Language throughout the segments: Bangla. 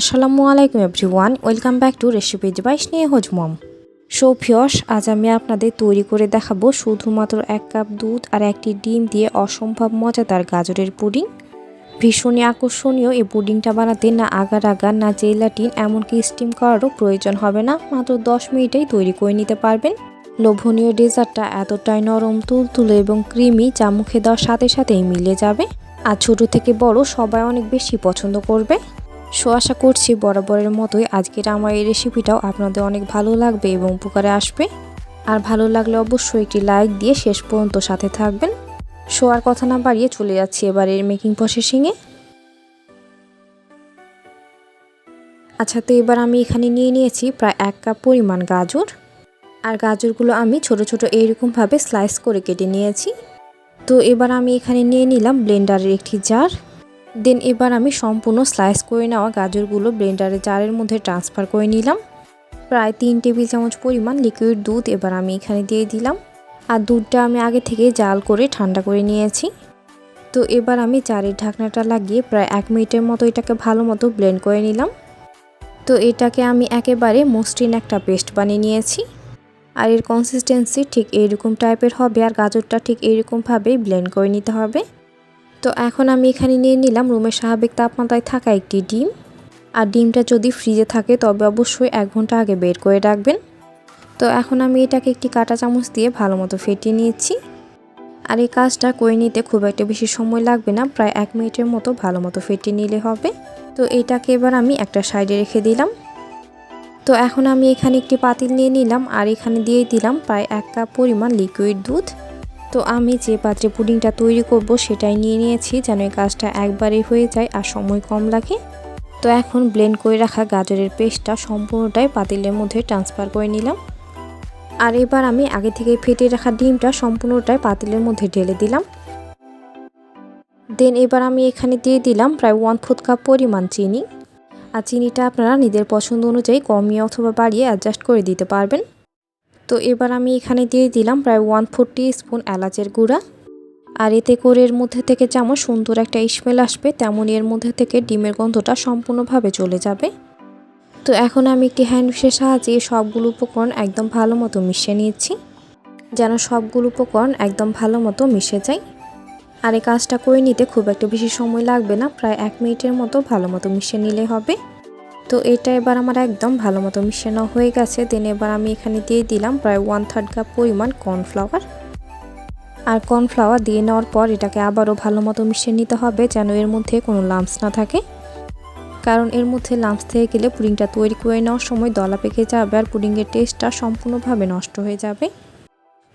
আসসালামু আলাইকুম everyone, welcome back to recipes by Sneha mom সৌফিয়স আজ আমি আপনাদের তৈরি করে দেখাবো শুধুমাত্র এক কাপ দুধ আর একটি ডিম দিয়ে অসম্ভব মজাদার গাজরের পুডিং। ভীষণই আকর্ষণীয় এই পুডিংটা বানাতে না আগার আগার না জেলাটিন, এমনকি স্টিম করারও প্রয়োজন হবে না। মাত্র দশ মিনিটেই তৈরি করে নিতে পারবেন। লোভনীয় ডেজার্টটা এতটাই নরম, তুলতুলে এবং ক্রিমি, যা মুখে দেওয়ার সাথে সাথেই মিলে যাবে। আর ছোটো থেকে বড় সবাই অনেক বেশি পছন্দ করবে। সো আশা করছি বরাবরের মতোই আজকের আমার এই রেসিপিটাও আপনাদের অনেক ভালো লাগবে এবং উপকারে আসবে। আর ভালো লাগলে অবশ্যই একটি লাইক দিয়ে শেষ পর্যন্ত সাথে থাকবেন। সো আর কথা না বাড়িয়ে চলে যাচ্ছি এবার এর মেকিং প্রসেসিংয়ে আচ্ছা তো এবার আমি এখানে নিয়ে নিয়েছি প্রায় এক কাপ পরিমাণ গাজর। আর গাজরগুলো আমি ছোট ছোট এইরকমভাবে স্লাইস করে কেটে নিয়েছি। তো এবার আমি এখানে নিয়ে নিলাম ব্লেন্ডারের একটি জার দেন এবার আমি সম্পূর্ণ স্লাইস করে নেওয়া গাজরগুলো ব্লেন্ডারে জারের মধ্যে ট্রান্সফার করে নিলাম। প্রায় তিন টেবিল চামচ পরিমাণ লিকুইড দুধ এবার আমি এখানে দিয়ে দিলাম। আর দুধটা আমি আগে থেকে জাল করে ঠান্ডা করে নিয়েছি। তো এবার আমি চারের ঢাকনাটা লাগিয়ে প্রায় এক মিনিটের মতো এটাকে ভালো মতো ব্লেন্ড করে নিলাম। তো এটাকে আমি একেবারে মসৃণ একটা পেস্ট বানিয়ে নিয়েছি। আর এর কনসিস্টেন্সি ঠিক এইরকম টাইপের হবে আর গাজরটা ঠিক এইরকমভাবেই ব্লেন্ড করে নিতে হবে। তো এখন আমি এখানে নিয়ে নিলাম রুমের স্বাভাবিক তাপমাত্রায় থাকা একটি ডিম। আর ডিমটা যদি ফ্রিজে থাকে, তবে অবশ্যই এক ঘণ্টা আগে বের করে রাখবেন। তো এখন আমি এটাকে একটি কাটা চামচ দিয়ে ভালো মতো ফেটিয়ে নিয়েছি। আর এই কাজটা করে নিতে খুব একটা বেশি সময় লাগবে না, প্রায় এক মিনিটের মতো ভালো মতো ফেটিয়ে নিলে হবে। তো এটাকে এবার আমি একটা সাইডে রেখে দিলাম। তো এখন আমি এখানে একটি পাতিল নিয়ে নিলাম, আর এখানে দিয়ে দিলাম প্রায় এক কাপ পরিমাণ লিকুইড দুধ। তো আমি যে পাত্রে পুডিংটা তৈরি করব সেটাই নিয়ে নিয়েছি যেন এই কাজটা একবারেই হয়ে যায় আর সময় কম লাগে। তো এখন ব্লেন্ড করে রাখা গাজরের পেস্টটা সম্পূর্ণটাই পাতিলের মধ্যে ট্রান্সফার করে নিলাম। আর এবার আমি আগে থেকে ফেটে রাখা ডিমটা সম্পূর্ণটাই পাতিলের মধ্যে ঢেলে দিলাম। দেন এবার আমি এখানে দিয়ে দিলাম প্রায় ওয়ান ফোর্থ কাপ পরিমাণ চিনি। আর চিনিটা আপনারা নিজের পছন্দ অনুযায়ী কমিয়ে অথবা বাড়িয়ে অ্যাডজাস্ট করে দিতে পারবেন। তো এবার আমি এখানে দিয়ে দিলাম প্রায় ওয়ান ফোরটি স্পুন এলাচের গুঁড়া। আর এতে করে এর মধ্যে থেকে যেমন সুন্দর একটা স্মেল আসবে, তেমনই এর মধ্যে থেকে ডিমের গন্ধটা সম্পূর্ণভাবে চলে যাবে। তো এখন আমি একটি হ্যান্ড উইশের সাহায্যে সবগুলো উপকরণ একদম ভালো মতো মিশিয়ে নিয়েছি, যেন সবগুলো উপকরণ একদম ভালো মতো মিশে যায়। আর এই কাজটা করে নিতে খুব একটা বেশি সময় লাগবে না, প্রায় এক মিনিটের মতো ভালো মতো মিশিয়ে নিলে হবে। তো এটা এবার আমার একদম ভালো মতো মিশানো হয়ে গেছে। দেন এবার আমি এখানে দিয়ে দিলাম প্রায় ওয়ান থার্ড কাপ পরিমাণ কর্নফ্লাওয়ার আর কর্নফ্লাওয়ার দিয়ে নেওয়ার পর এটাকে আবারও ভালো মতো মিশিয়ে নিতে হবে যেন এর মধ্যে কোনো লাম্পস না থাকে। কারণ এর মধ্যে লাম্পস থেকে গেলে পুডিংটা তৈরি করে নেওয়ার সময় দলা পেকে যাবে আর পুডিংয়ের টেস্টটা সম্পূর্ণভাবে নষ্ট হয়ে যাবে।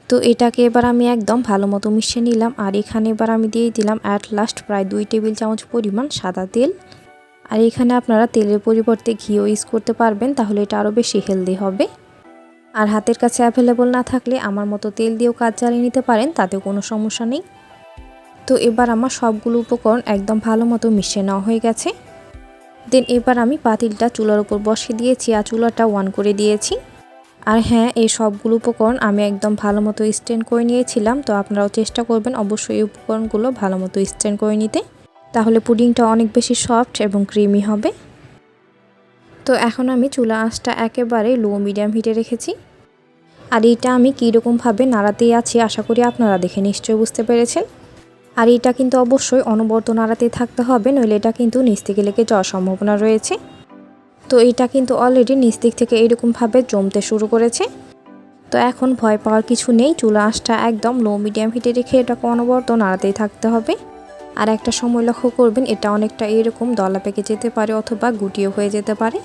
তো এটাকে এবার আমি একদম ভালো মতো মিশিয়ে নিলাম। আর এখানে এবার আমি দিয়ে দিলাম অ্যাট লাস্ট প্রায় দুই টেবিল চামচ পরিমাণ সাদা তেল। আর এখানে আপনারা তেলের পরিবর্তে ঘিও ইউজ করতে পারবেন, তাহলে এটা আরও বেশি হেলদি হবে। আর হাতের কাছে অ্যাভেলেবল না থাকলে আমার মতো তেল দিয়েও কাজ চালিয়ে নিতে পারেন, তাতেও কোনো সমস্যা নেই। তো এবার আমার সবগুলো উপকরণ একদম ভালো মতো মিশিয়ে নেওয়া হয়ে গেছে। দেন এবার আমি পাতিলটা চুলার উপর বসিয়ে দিয়েছি আর চুলাটা ওয়ান করে দিয়েছি। আর হ্যাঁ এই সবগুলো উপকরণ আমি একদম ভালো মতো স্ট্রেন করে নিয়েছিলাম, তো আপনারাও চেষ্টা করবেন অবশ্যই এই উপকরণগুলো ভালো মতো স্ট্রেন করে নিতে। তাহলে পুডিংটা অনেক বেশি সফট এবং ক্রিমি হবে। তো এখন আমি চুলা আঁচটা একেবারে লো মিডিয়াম হিটে রেখেছি। আর এইটা আমি কীরকমভাবে নাড়াতেই আছি আশা করি আপনারা দেখে নিশ্চয়ই বুঝতে পেরেছেন। আর এটা কিন্তু অবশ্যই অনবরত নাড়াতে থাকতে হবে, নইলে এটা কিন্তু নিচ থেকে লেগে যাওয়ার সম্ভাবনা রয়েছে। তো এটা কিন্তু অলরেডি নিচ দিক থেকে এইরকমভাবে জমতে শুরু করেছে। তো এখন ভয় পাওয়ার কিছু নেই, চুলা আঁচটা একদম লো মিডিয়াম হিটে রেখে এটাকে অনবরত নাড়াতেই থাকতে হবে। আর একটা সময় লক্ষ্য করবেন, এটা অনেকটা এরকম দলা পেকে যেতে পারে অথবা গুটিয়ে হয়ে যেতে পারে।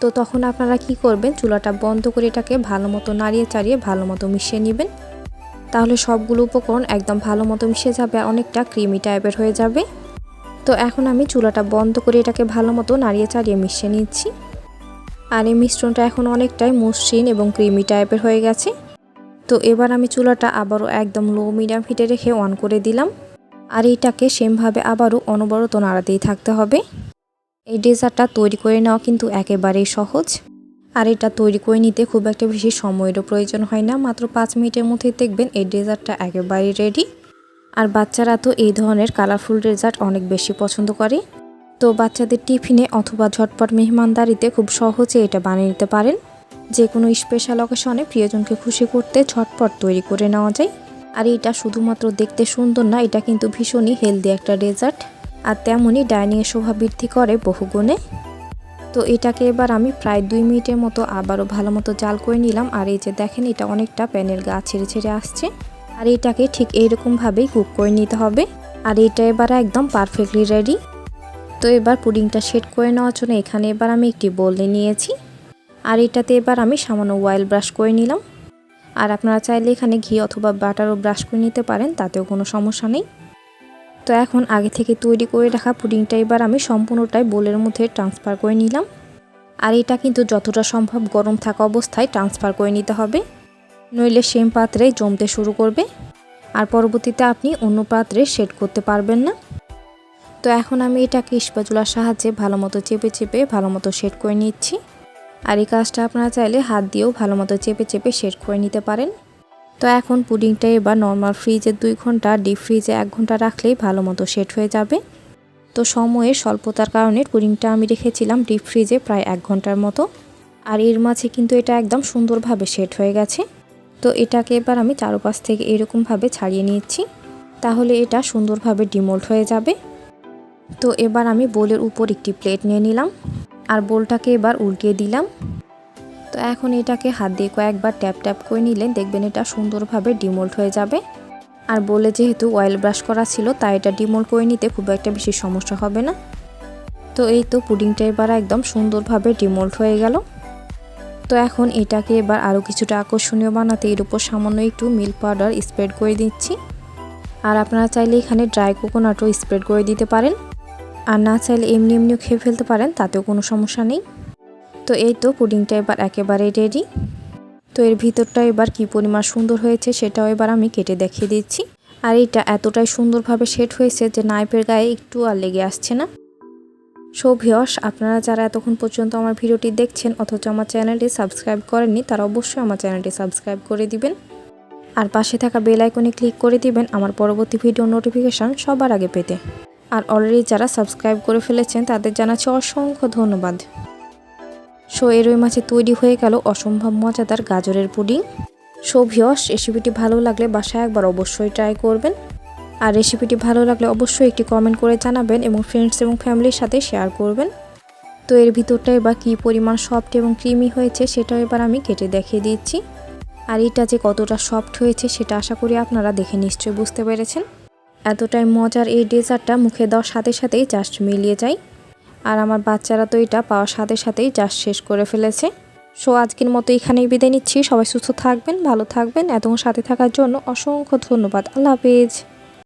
তো তখন আপনারা কি করবেন, চুলাটা বন্ধ করে এটাকে ভালো মতো নাড়িয়ে চাড়িয়ে ভালো মতো মিশিয়ে নেবেন। তাহলে সবগুলো উপকরণ একদম ভালো মতো মিশে যাবে আর অনেকটা ক্রিমি টাইপের হয়ে যাবে। তো এখন আমি চুলাটা বন্ধ করে এটাকে ভালো মতো নাড়িয়ে চাড়িয়ে মিশিয়ে নিচ্ছি। আর এই মিশ্রণটা এখন অনেকটাই মসৃণ এবং ক্রিমি টাইপের হয়ে গেছে। তো এবার আমি চুলাটা আবারও একদম লো মিডিয়াম হিটে রেখে অন করে দিলাম। আর এইটাকে সেমভাবে আবারও অনবরত নাড়াতেই থাকতে হবে। এই ডেজার্টটা তৈরি করে নেওয়া কিন্তু একেবারেই সহজ। আর এটা তৈরি করে নিতে খুব একটা বেশি সময়েরও প্রয়োজন হয় না। মাত্র পাঁচ মিনিটের মধ্যেই দেখবেন এই ডেজার্টটা একেবারেই রেডি। আর বাচ্চারা তো এই ধরনের কালারফুল ডেজার্ট অনেক বেশি পছন্দ করে। তো বাচ্চাদের টিফিনে অথবা ঝটপট মেহমানদারিতে খুব সহজে এটা বানিয়ে নিতে পারেন। যে কোনো স্পেশাল অকেশনে প্রিয়জনকে খুশি করতে ঝটপট তৈরি করে নেওয়া যায়। আর এটা শুধুমাত্র দেখতে সুন্দর না, এটা কিন্তু ভীষণই হেলদি একটা ডেজার্ট আর তেমনই ডাইনিংয়ের শোভা বৃদ্ধি করে বহুগুণে তো এটাকে এবার আমি প্রায় দুই মিনিটের মতো আবারও ভালো মতো জাল করে নিলাম। আর এই যে দেখেন, এটা অনেকটা প্যানের গা ছেড়ে ছেড়ে আসছে। আর এটাকে ঠিক এইরকমভাবেই কুক করে নিতে হবে। আর এটা এবার একদম পারফেক্টলি রেডি তো এবার পুডিংটা সেট করে নেওয়ার জন্য এখানে এবার আমি একটি বোলে নিয়েছি। আর এটাতে এবার আমি সামান্য অয়েল ব্রাশ করে নিলাম। আর আপনারা চাইলে এখানে ঘি অথবা বাটারও ব্রাশ করে নিতে পারেন, তাতেও কোনো সমস্যা নেই। তো এখন আগে থেকে তৈরি করে রাখা পুডিংটা এবার আমি সম্পূর্ণটাই বোলের মধ্যে ট্রান্সফার করে নিলাম। আর এটা কিন্তু যতটা সম্ভব গরম থাকা অবস্থায় ট্রান্সফার করে নিতে হবে। নইলে সেম পাত্রে জমতে শুরু করবে। আর পরবর্তীতে আপনি অন্য পাত্রে সেট করতে পারবেন না। তো এখন আমি এটাকে স্পাচুলার সাহায্যে ভালো মতো চেপে চেপে ভালো মতো সেট করে নিচ্ছি। আর এই কাজটা আপনারা চাইলে হাত দিয়েও ভালো মতো চেপে চেপে সেট করে নিতে পারেন। তো এখন পুডিংটা এবার নর্মাল ফ্রিজে দুই ঘণ্টা ডিপ ফ্রিজে এক ঘণ্টা রাখলেই ভালো মতো সেট হয়ে যাবে। তো সময়ের স্বল্পতার কারণে পুডিংটা আমি রেখেছিলাম ডিপ ফ্রিজে প্রায় এক ঘণ্টার মতো। আর এর মাঝে কিন্তু এটা একদম সুন্দরভাবে সেট হয়ে গেছে। তো এটাকে এবার আমি চারপাশ থেকে এরকমভাবে ছাড়িয়ে নিচ্ছি। তাহলে এটা সুন্দরভাবে ডিমোল্ড হয়ে যাবে। তো এবার আমি বোলের উপর একটি প্লেট নিয়ে নিলাম। আর বোলটাকে এবার উল্টিয়ে দিলাম। তো এখন এটাকে হাত দিয়ে কয়েকবার ট্যাপ ট্যাপ করে নিলে দেখবেন এটা সুন্দরভাবে ডিমোল্ট হয়ে যাবে। আর বলে যেহেতু অয়েল ব্রাশ করা ছিল, তাই এটা ডিমোল্ট করে নিতে খুব একটা বেশি সমস্যা হবে না। তো এই তো পুডিংটা এবার একদম সুন্দরভাবে ডিমোল্ট হয়ে গেল। তো এখন এটাকে এবার আরও কিছুটা আকর্ষণীয় বানাতে এর উপর সামান্য একটু মিল্ক পাউডার স্প্রেড করে দিচ্ছি। আর আপনারা চাইলে এখানে ড্রাই কোকোনাটও স্প্রেড করে দিতে পারেন। আর না চাইলে এমনি এমনিও খেয়ে ফেলতে পারেন, তাতেও কোনো সমস্যা নেই। তো এই তো পুডিংটা এবার একেবারে রেডি তো এর ভিতরটা এবার কি পরিমাণ সুন্দর হয়েছে সেটাও এবার আমি কেটে দেখিয়ে দিচ্ছি। আর এটা এতটাই সুন্দরভাবে সেট হয়েছে যে নাইফের গায়ে একটু আর লেগে আসছে না। সৌভিয়স আপনারা যারা এতক্ষণ পর্যন্ত আমার ভিডিওটি দেখছেন অথচ আমার চ্যানেলটি সাবস্ক্রাইব করেননি, তারা অবশ্যই আমার চ্যানেলটি সাবস্ক্রাইব করে দিবেন। আর পাশে থাকা বেল আইকনে ক্লিক করে দিবেন আমার পরবর্তী ভিডিও নোটিফিকেশান সবার আগে পেতে। আর অলরেডি যারা সাবস্ক্রাইব করে ফেলেছেন, তাদের জানাচ্ছি অসংখ্য ধন্যবাদ। সো এর ওই মাছে তৈরি হয়ে গেল অসম্ভব মজাদার গাজরের পুডিং। সো ভিয়স রেসিপিটি ভালো লাগলে বাসায় একবার অবশ্যই ট্রাই করবেন। আর রেসিপিটি ভালো লাগলে অবশ্যই একটি কমেন্ট করে জানাবেন এবং ফ্রেন্ডস এবং ফ্যামিলির সাথে শেয়ার করবেন। তো, এর ভিতরটা এবার কী পরিমাণ সফট এবং ক্রিমি হয়েছে, সেটাও এবার আমি কেটে দেখিয়ে দিচ্ছি। আর এটা যে কতটা সফট হয়েছে, সেটা আশা করি আপনারা দেখে নিশ্চয়ই বুঝতে পেরেছেন। এতটাই মজার এই ডেজার্টটা মুখে দেওয়ার সাথে সাথেই জাস্ট মিলিয়ে যায়। আর আমার বাচ্চারা তো এটা পাওয়ার সাথে সাথেই জাস্ট শেষ করে ফেলেছে। সো আজকের মতো এখানেই বিদায় নিচ্ছি। সবাই সুস্থ থাকবেন, ভালো থাকবেন এত সাথে থাকার জন্য অসংখ্য ধন্যবাদ। আল্লাহ হাফেজ।